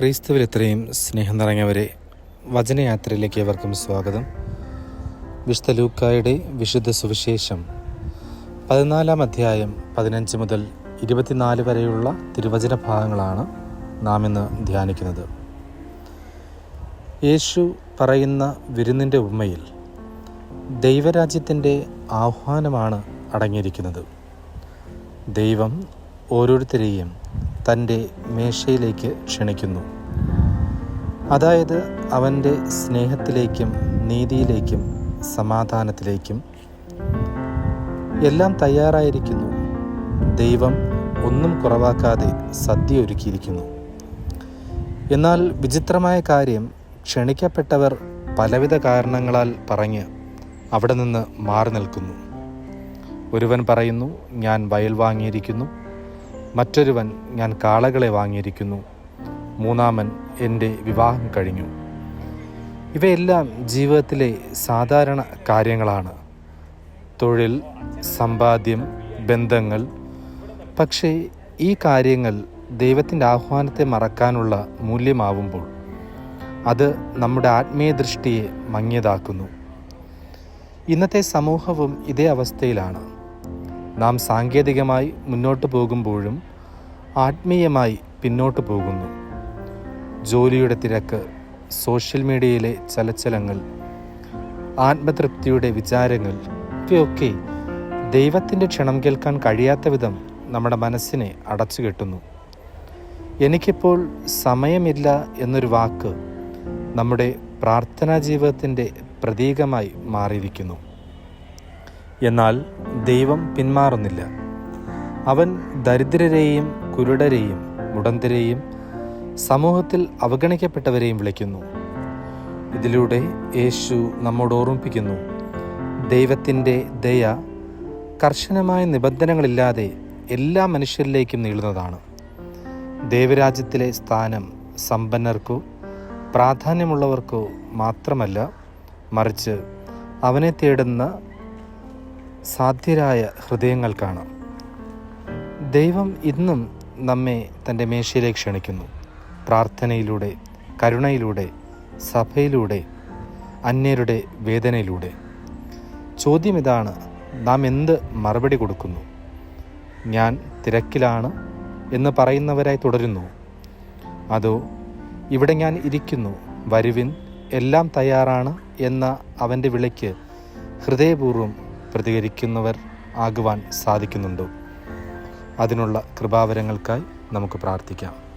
ക്രൈസ്തവിൽ ഇത്രയും സ്നേഹം നിറഞ്ഞവരെ വചനയാത്രയിലേക്ക് ഏവർക്കും സ്വാഗതം. വിശുദ്ധ ലൂക്കായുടെ വിശുദ്ധ സുവിശേഷം പതിനാലാം അധ്യായം പതിനഞ്ച് മുതൽ ഇരുപത്തിനാല് വരെയുള്ള തിരുവചന ഭാഗങ്ങളാണ് നാം ഇന്ന് ധ്യാനിക്കുന്നത്. യേശു പറയുന്ന വിരുന്നിന്റെ ഉമ്മയിൽ ദൈവരാജ്യത്തിന്റെ ആഹ്വാനമാണ് അടങ്ങിയിരിക്കുന്നത്. ദൈവം ഓരോരുത്തരെയും തന്റെ മേശയിലേക്ക് ക്ഷണിക്കുന്നു. അതായത് അവന്റെ സ്നേഹത്തിലേക്കും നീതിയിലേക്കും സമാധാനത്തിലേക്കും എല്ലാം തയ്യാറായിരിക്കുന്നു. ദൈവം ഒന്നും കുറവാക്കാതെ സദ്യ ഒരുക്കിയിരിക്കുന്നു. എന്നാൽ വിചിത്രമായ കാര്യം ക്ഷണിക്കപ്പെട്ടവർ പലവിധ കാരണങ്ങളാൽ പറഞ്ഞ് അവിടെ നിന്ന് മാറി നിൽക്കുന്നു. ഒരുവൻ പറയുന്നു ഞാൻ വയൽ വാങ്ങിയിരിക്കുന്നു. മറ്റൊരുവൻ ഞാൻ കാളകളെ വാങ്ങിയിരിക്കുന്നു. മൂന്നാമൻ എന്റെ വിവാഹം കഴിഞ്ഞു. ഇവയെല്ലാം ജീവിതത്തിലെ സാധാരണ കാര്യങ്ങളാണ്. തൊഴിൽ സമ്പാദ്യം ബന്ധങ്ങൾ. പക്ഷേ ഈ കാര്യങ്ങൾ ദൈവത്തിന്റെ ആഹ്വാനത്തെ മറക്കാനുള്ള മൂല്യമാവുമ്പോൾ അത് നമ്മുടെ ആത്മീയ ദൃഷ്ടിയെ മങ്ങിയതാക്കുന്നു. ഇന്നത്തെ സമൂഹവും ഇതേ അവസ്ഥയിലാണ്. നാം സാങ്കേതികമായി മുന്നോട്ട് പോകുമ്പോഴും ആത്മീയമായി പിന്നോട്ട് പോകുന്നു. ജോലിയുടെ തിരക്ക് സോഷ്യൽ മീഡിയയിലെ ചലച്ചലങ്ങൾ ആത്മതൃപ്തിയുടെ വിചാരങ്ങൾ ഇവയൊക്കെ ദൈവത്തിന്റെ ക്ഷണം കേൾക്കാൻ കഴിയാത്ത വിധം നമ്മുടെ മനസ്സിനെ അടച്ചു കെട്ടുന്നു. എനിക്കിപ്പോൾ സമയമില്ല എന്നൊരു വാക്ക് നമ്മുടെ പ്രാർത്ഥനാ ജീവിതത്തിന്റെ പ്രതീകമായി മാറിയിരിക്കുന്നു. എന്നാൽ ദൈവം പിന്മാറുന്നില്ല. അവൻ ദരിദ്രരെയും കുരുടരെയും മുടന്തരെയും സമൂഹത്തിൽ അവഗണിക്കപ്പെട്ടവരെയും വിളിക്കുന്നു. ഇതിലൂടെ യേശു നമ്മോട് ഓർമ്മിപ്പിക്കുന്നു ദൈവത്തിന്റെ ദയ കർശനമായ നിബന്ധനകളില്ലാതെ എല്ലാ മനുഷ്യരിലേക്കും നീളുന്നതാണ്. ദൈവരാജ്യത്തിലെ സ്ഥാനം സമ്പന്നർക്കോ പ്രാധാന്യമുള്ളവർക്കോ മാത്രമല്ല മറിച്ച് അവനെ തേടുന്ന സാധ്യരായ ഹൃദയങ്ങൾക്കാണ് ദൈവം ഇന്നും നമ്മെ തന്റെ മേശയിലേക്ക് ക്ഷണിക്കുന്നു. പ്രാർത്ഥനയിലൂടെ കരുണയിലൂടെ സഭയിലൂടെ അന്യരുടെ വേദനയിലൂടെ. ചോദ്യം ഇതാണ് നാം എന്ത് മറുപടി കൊടുക്കുന്നു? ഞാൻ തിരക്കിലാണ് എന്ന് പറയുന്നവരായി തുടരുന്നു. അതോ ഇവിടെ ഞാൻ ഇരിക്കുന്നു വരുവിൻ എല്ലാം തയ്യാറാണ് എന്ന അവന്റെ വിളിക്ക് ഹൃദയപൂർവം പ്രതികരിക്കുന്നവർ ആകുവാൻ സാധിക്കുന്നുണ്ടോ? അതിനുള്ള കൃപാവരങ്ങൾക്കായി നമുക്ക് പ്രാർത്ഥിക്കാം.